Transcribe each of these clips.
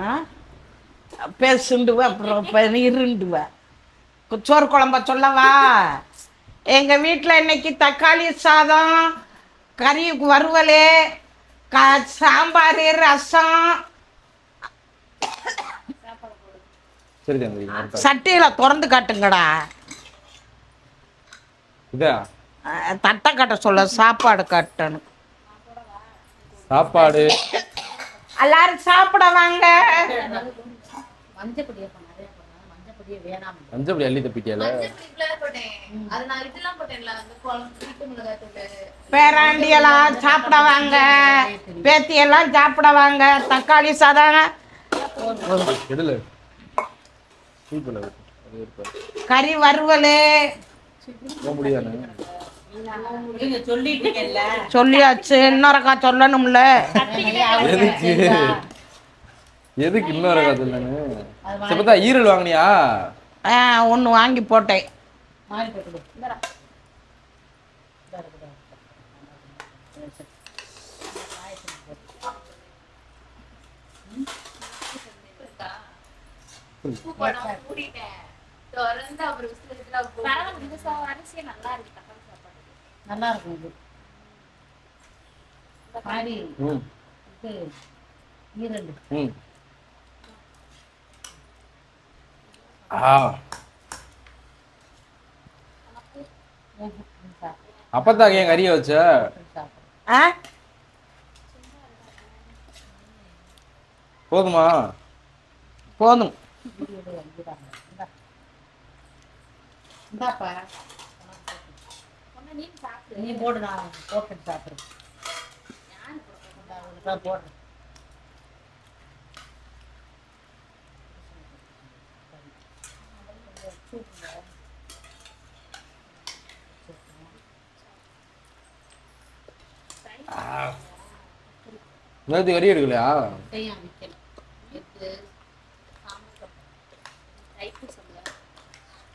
ஆ? பேசுண்டுவா அப்புறம் இருண்டுவா. சோறு குழம்ப சொல்லவா? எங்கள் வீட்டில் இன்னைக்கு தக்காளி சாதம் கறி வறுவல் க சாம்பார் ரசம். சட்டியில் திறந்து காட்டுங்கடா. தட்டை கட்ட சொல்ல சாப்பாடு கட்டணும். சாப்பாடு. எல்லாரும் சாப்பிட வாங்க மஞ்சப்படி அள்ளி தப்பிட்டியால? அது நான் இதெல்லாம் போட்டேன்ல அந்த குழம்பு வீட்டு மிளகாய் தூள் பேராண்டி எல்லாம் சாப்பிட வாங்க பேத்தி எல்லாம் சாப்பிட வாங்க தக்காளி இருப்பாரு கறி வறுவல் சொல்லியாச்சு. இன்னொருக்கா சொல்லணும்ல. எதுக்கு? எதுக்கு இன்னொரு கதை இல்லைன்னு சரி பார்த்தா ஈரல் வாங்கினியா? ஒன்று வாங்கி போட்டேன். திறந்து அப்புறம் அரிசியே நல்லா இருக்கு. நல்லா இருக்கும் இது ம். இது ஆ. அப்பத்தான் ஏன் கறியை வச்ச? போதுமா? போதும். இந்தாப்பா. நீ போடு நான் போட்டு சாப்பிடுறேன். போடுறேன். நேற்று கறி எடுக்கலையா.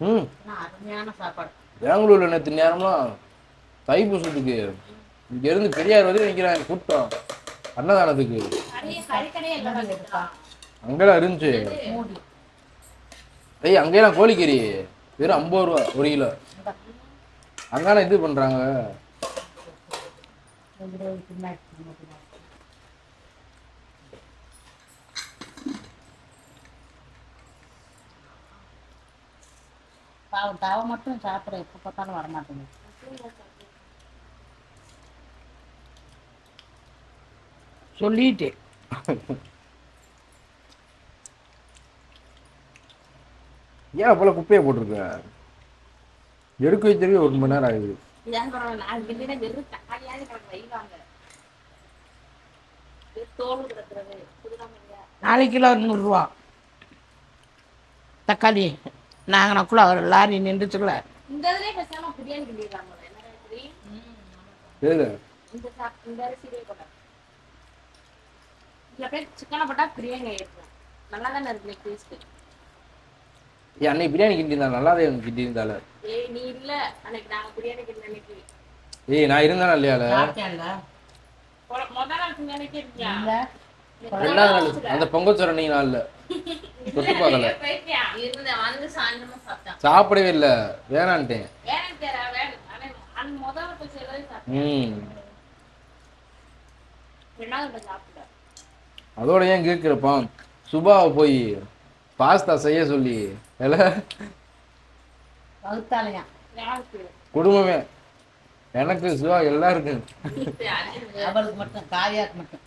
ம். பெங்களூர்ல நேற்று நேரம்லாம் தைப்பூசத்துக்கு இங்க இருந்து பெரியார் வந்து நிக்கிறாங்க கூட்டம். அன்னதானத்துக்கு. அங்கெல்லாம் இருந்துச்சு. ஐய் அங்கெல்லாம் கோழிக்கறி. வெறும் ஐம்பது ரூபா ஒரு கிலோ. அங்கான இது பண்றாங்க. பாவம் தவ மட்டும் சாப்பிட எப்போ பார்த்தாலும் வரமாட்டேங்குது. சொல்லிட்டேன் ஏன் போல குப்பையை போட்டிருக்க? எடுக்க வச்சிருக்க ஒரு மணி நேரம் ஆகுது. நாலு கிலோ நூறுரூவா. தக்காளி. நாங்கனக்குள்ள ஒரு லாரி நின்றுச்சுல இந்த இதுலயே பிரியாணி. என்ன ராத்திரி? ஏது இந்த சா- இந்த அரிசியிலே போட்டா. இதுல போய் சிக்கனை போட்டா பிரியாணி ஆயிடும் நல்லா தானே இருக்கு டேஸ்ட் அன்னைக்கு பிரியாணி கிண்டி இருந்தா நல்லா தான் கிண்டி இருந்தால. ஏய் நீ இல்ல. அன்னைக்கு நாங்க பிரியாணி கிண்ட அன்னைக்கு. ஏய் நான் இருந்தேனா இல்லையால சாப்பிட்டேன்ல முத நாள் கிண்ட அன்னைக்கு இல்லை. ரெண்டாவது நாள் அந்த பொங்கல் சொரணி நாள்ல தொட்டு பார்க்கல. போயிட்டியா? இருந்தேன் வந்து சாயந்தரமா சாப்பிட்டான். சாப்பிடவே இல்லை. வேணான்ட்டேன். வேணும். போய் சாப்பிட்டேன் ம். ரெண்டாவது சாப்பிட்டேன். அதோட ஏன் கேட்கிறப்பான் சுபாவை போய் பாஸ்தா செய்ய சொல்லி. குடும்பமே. எனக்கு சுபா எல்லாருக்கும். அவளுக்கு மட்டும் காவியாக்கு மட்டும்.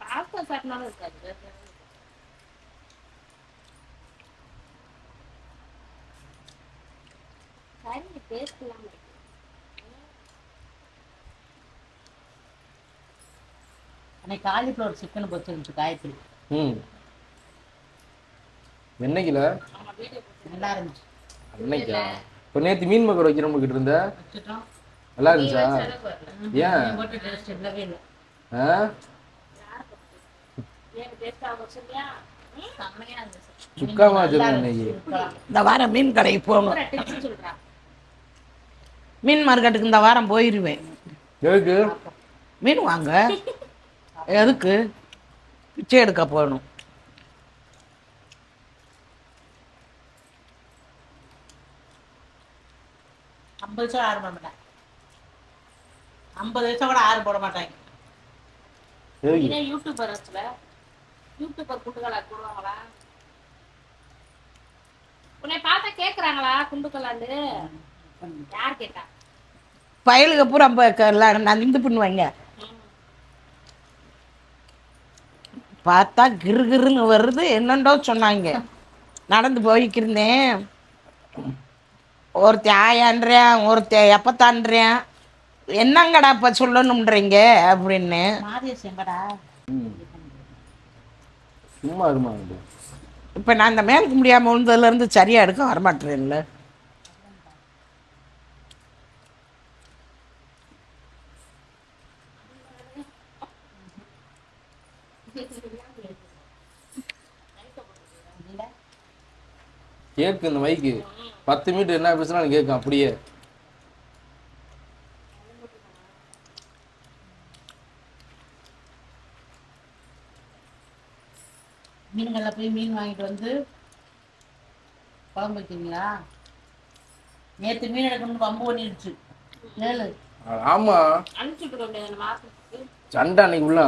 பாஸ்தா சாப்பிட்டாலும் இருக்காது வேற எதுவும் இருக்காது. கறி டேஸ்ட் இல்லாம இருக்கு அன்னைக்கு காலிஃப்ளவர் சிக்கன் பொச்சிருந்துச்சு காயத்ரி. ம். என்னைக்குல? நல்லா இருந்துச்சு. அன்னைக்கா? இப்போ நேற்று மீன் மக்கள் வைக்கிறோம் கிட்ட இருந்த. நல்லா இருந்துச்சா? ஏன்? நீ போட்டு டேஸ்ட் இல்லவே இல்லை. ஆ? இருந்துச்சு. இருக்கலாம். இந்த வாரம் மீன் கடைக்கு சொல்றேன் மீன் மார்க்கெட்டுக்கு இந்த வாரம் எதுக்கு? மீன் வாங்க. எதுக்கு பிச்சை எடுக்க போகணும் ஐம்பது வயசோட ஆறு போட மாட்டாங்க ஐம்பது வயசோ கூட ஆறு போட மாட்டாங்க யூடியூபர் யூடியூபர் குண்டுகளா போடுவாங்களா உன்னை பார்த்தா கேக்குறாங்களா குண்டுக்கலாண்டு யார் கேட்டா பயலுக்கு பூரா எல்லாம் நான் இது பண்ணுவாங்க பார்த்தா கிறு கிறுன்னு வருது. என்னண்டோ சொன்னாங்க. நடந்து போய்க்கிருந்தேன். ஒருத்தி ஆயான்றேன் ஒருத்தி எப்பத்தான்றேன். என்னங்கடா இப்போ சொல்லணுன்றீங்க அப்படின்னு. சும்மா. இப்போ நான் இந்த மேலுக்கு முடியாமல் விழுந்ததுலேருந்து சரியாக எடுக்க வரமாட்டேன்ல கேக்கு இந்த மைக்கு பத்து மீட்டர் என்ன பேசுனாலும் கேட்கும் அப்படியே. மீன்கள்ல போய் மீன் வாங்கிட்டு வந்து குழம்பு வைக்கிறீங்களா? நேத்து மீன் எடுக்கணும்னு பம்பு பண்ணிடுச்சு. ஏழு ஆமா. சண்டை அன்னைக்கு உள்ள.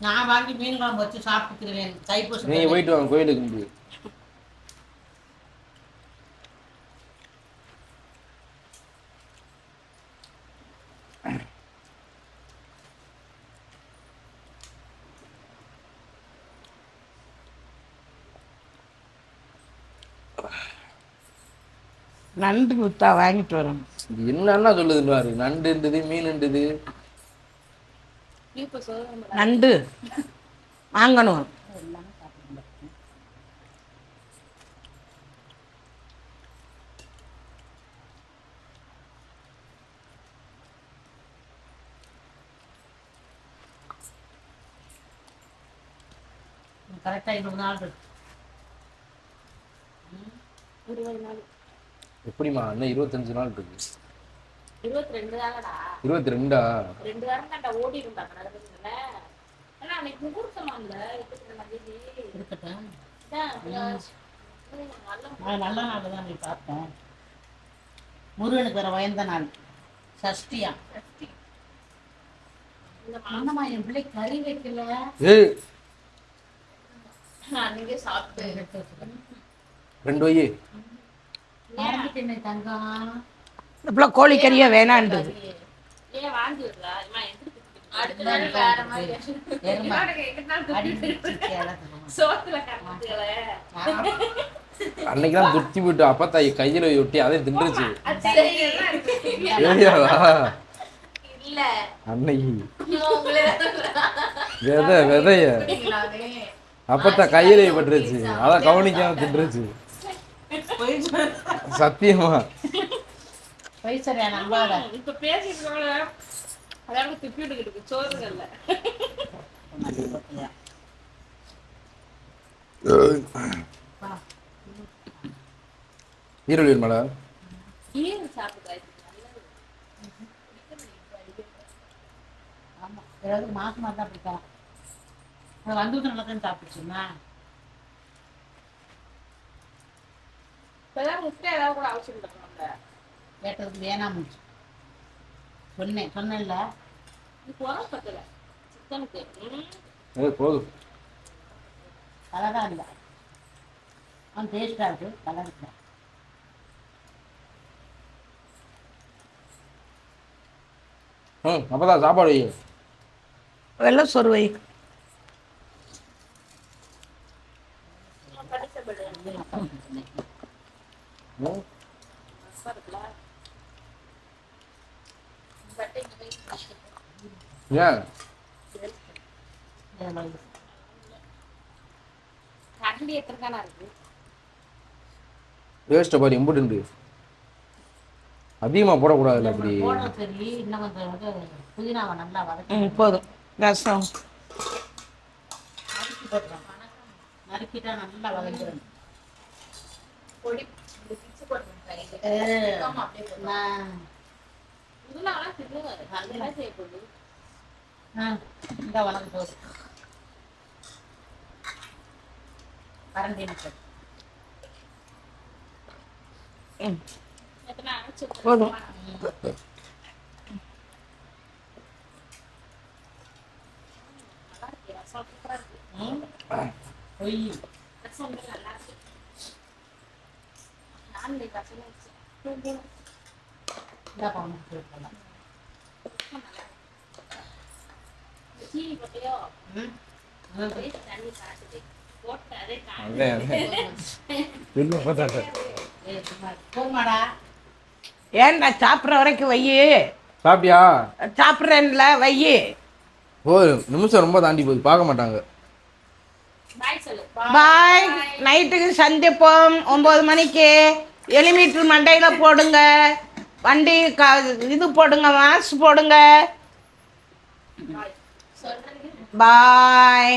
நான் வாங்கி மீன் குழம்பு வச்சு சாப்பிட்டுக்கிறேன். தைப்பூசம் நீங்க போயிட்டு வாங்க கோயிலுக்கு நண்டு வித்தா வாங்கிட்டு வரணும் இது என்னன்னா சொல்லுதுன்றாரு நண்டுன்றது மீனுன்றது நண்டு வாங்கணும். கரெக்டாக இருபது நாள் இருக்கு. இருபது நாள். எப்படிம்மா? இன்னும் இருபத்தஞ்சு நாள் இருக்கு. இருபத்தி ரெண்டு தானடா? இருபத்தி ரெண்டா ரெண்டு வாரம் தான்டா ஓடி இருந்தாங்க நடக்குதுல ஆனா அன்னைக்கு முகூர்த்தமா இல்ல இருக்கட்டும். நல்ல நாள் தான் நீ பார்த்தேன். முருகனுக்கு வேற வயந்த நாள். சஷ்டியா. இந்த என்னம்மா என் பிள்ளை கறி வைக்கல? அன்னைக்கே சாப்பிட்டு. ரெண்டு வையே இந்த பிள்ளை கோழிக்கறியே வேணான்றது அன்னைக்கெல்லாம் துத்தி போட்டு அப்பத்தாய் கையில ஒட்டி அதை தின்றுச்சு. அன்னைக்கு. விதை விதைய. பண்ணீங்களாவே அப்பத்தா கையில பட்டுருச்சு. அதான் கவனிக்காம தின்றுச்சு. சத்தியமா? பொய் சரியா நம்பாத இப்ப பேசிட்டு அதாவது திப்பிட்டு இருக்கு சோறுகள்ல ஈரோடு மலை ஆமா ஏதாவது மாசமா தான் பிடிக்கலாம் அது வந்து நடக்குன்னு சாப்பிடுச்சுன்னா இப்பதான் முட்டை ஏதாவது கூட அவசியம் கேட்டதுக்கு வேணாமுச்சு சொன்னேன் சொன்னேன்ல. இது குறை பத்தல. சிக்கனுக்கு. போதும். கலராக இல்லை. அவன் டேஸ்டாக இருக்கு. கலர் இல்லை. ம் அப்பதான் சாப்பாடு வெள்ளை சோறு வை. படிச்ச படு ம், இருக்குல்ல ஏன் கரண்டி எத்தனை தானே இருக்கு? வேஸ்ட்டை பாரு எம்புட்டு அதிகமாக போடக்கூடாதுல்ல அப்படி. போடுறது சரி. இன்னும் கொஞ்சம் வந்து புதினாவை நல்லா வதக்கி போதும். ரசம் நறுக்கி போட்டுருவோம் நறுக்கிட்டா நல்லா வதக்கிடணும் பொடி இந்த பிச்சு போட்டு அப்படியே போட்டு நான் இதெல்லாம் தின்னு நல்லா செய்ய போகுது ஆ இந்த வளர்ந்து போகுது கரண்டி நிற்கிறது எத்தனை அரைச்சு போதும். நல்லா இருக்கு ரசம் சூப்பரா இருக்கு ம் பொய் ஏன்டா சாப்பிட்ற வரைக்கும் வையி சாப்பிட்டியா? சாப்பிட்றேன்ல வையி ஒரு நிமிஷம் ரொம்ப தாண்டி போகுது பார்க்க மாட்டாங்க. பாய் நைட்டுக்கு சந்திப்போம். ஒம்பது மணிக்கு. எலிமீட்டர் மண்டையில் போடுங்க. வண்டி க இது போடுங்க மாஸ்க் போடுங்க. பாய்